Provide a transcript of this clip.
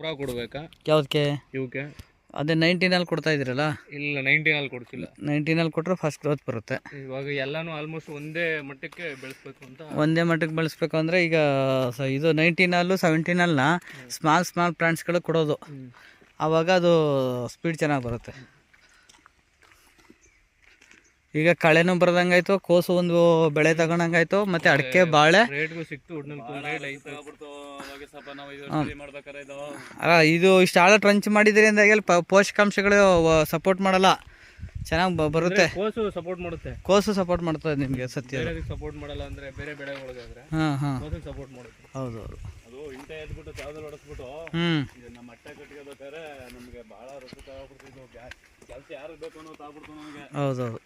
ಪುರ ಕೊಡ್ಬೇಕಾ? ಯಾವ್ದಕ್ಕೆ ಇವಕ್ಕೆ ಅದೇ ನೈನ್ಟೀನಲ್ಲಿ ಕೊಡ್ತಾ ಇದ್ರಲ್ಲ ಇಲ್ಲ ನೈನ್ಟೀನಲ್ಲಿ ಕೊಡ್ತಿಲ್ಲ ನೈನ್ಟೀನಲ್ಲಿ ಕೊಟ್ಟರೆ ಫಸ್ಟ್ ಗ್ರೋತ್ ಬರುತ್ತೆ. ಇವಾಗ ಎಲ್ಲಾನು ಆಲ್ಮೋಸ್ಟ್ ಒಂದೇ ಮಟ್ಟಕ್ಕೆ ಬೆಳೆಸ್ಬೇಕು ಅಂತ. ಒಂದೇ ಮಟ್ಟಕ್ಕೆ ಬೆಳೆಸ್ಬೇಕು ಅಂದರೆ ಈಗ ಸ ಇದು ನೈನ್ಟೀನಲ್ಲೂ ಸೆವೆಂಟೀನಲ್ನ ಸ್ಮಾಲ್ ಸ್ಮಾಲ್ ಪ್ಲಾಂಟ್ಸ್ಗಳು ಕೊಡೋದು. ಆವಾಗ ಅದು ಸ್ಪೀಡ್ ಚೆನ್ನಾಗಿ ಬರುತ್ತೆ. ಈಗ ಕಳೆನೂ ಬರ್ದಂಗಾಯ್ತು ಕೋಸು ಒಂದು ಬೆಳೆ ತಗೊಂಡಂಗಾಯ್ತು ಮತ್ತೆ ಅಡಿಕೆ ಬಾಳೆ. ಸಿಕ್ತು ಅಲ್ಲ ಇದು ಇಷ್ಟು ಆಳ ಟ್ರಂಚ್ ಮಾಡಿದ್ರಿ ಅಂದಾಗೆಲ್ಲ ಪೋಷಕಾಂಶಗಳು ಸಪೋರ್ಟ್ ಮಾಡಲ್ಲ. ಚೆನ್ನಾಗಿ ಬರುತ್ತೆ. ಕೋಸು ಸಪೋರ್ಟ್ ಮಾಡುತ್ತೆ. ಕೋಸು ಸಪೋರ್ಟ್ ಮಾಡ್ತದೆ ನಿಮಗೆ ಸತ್ಯ. ಸಪೋರ್ಟ್ ಮಾಡಲ್ಲ ಅಂದ್ರೆ ಬೇರೆ ಬೆಳೆಗಳಿಗಾದ್ರೆ ಹಾಂ ಸಪೋರ್ಟ್ ಮಾಡುತ್ತೆ. ಹೌದು ಹೌದು ಅದು ಇಂಟೆ ಎದ್ಬಿಟ್ಟು ಹೊಡೆಸ್ಬಿಟ್ಟು ನಮ್ಮ ಅಟ್ಟೆ ಕಟ್ಕೋಬೇಕಾದ್ರೆ ನಮಗೆ ರೊಕ್ಕ ತಗೊಬಿಡ್ತಿದ್ವು ಜಾಸ್ತಿ ಯಾರಿಗೆ ಬೇಕು ಅನ್ನೋ ತಾಗ್ಬಿಡ್ತು ನಮಗೆ. ಹೌದು ಹೌದು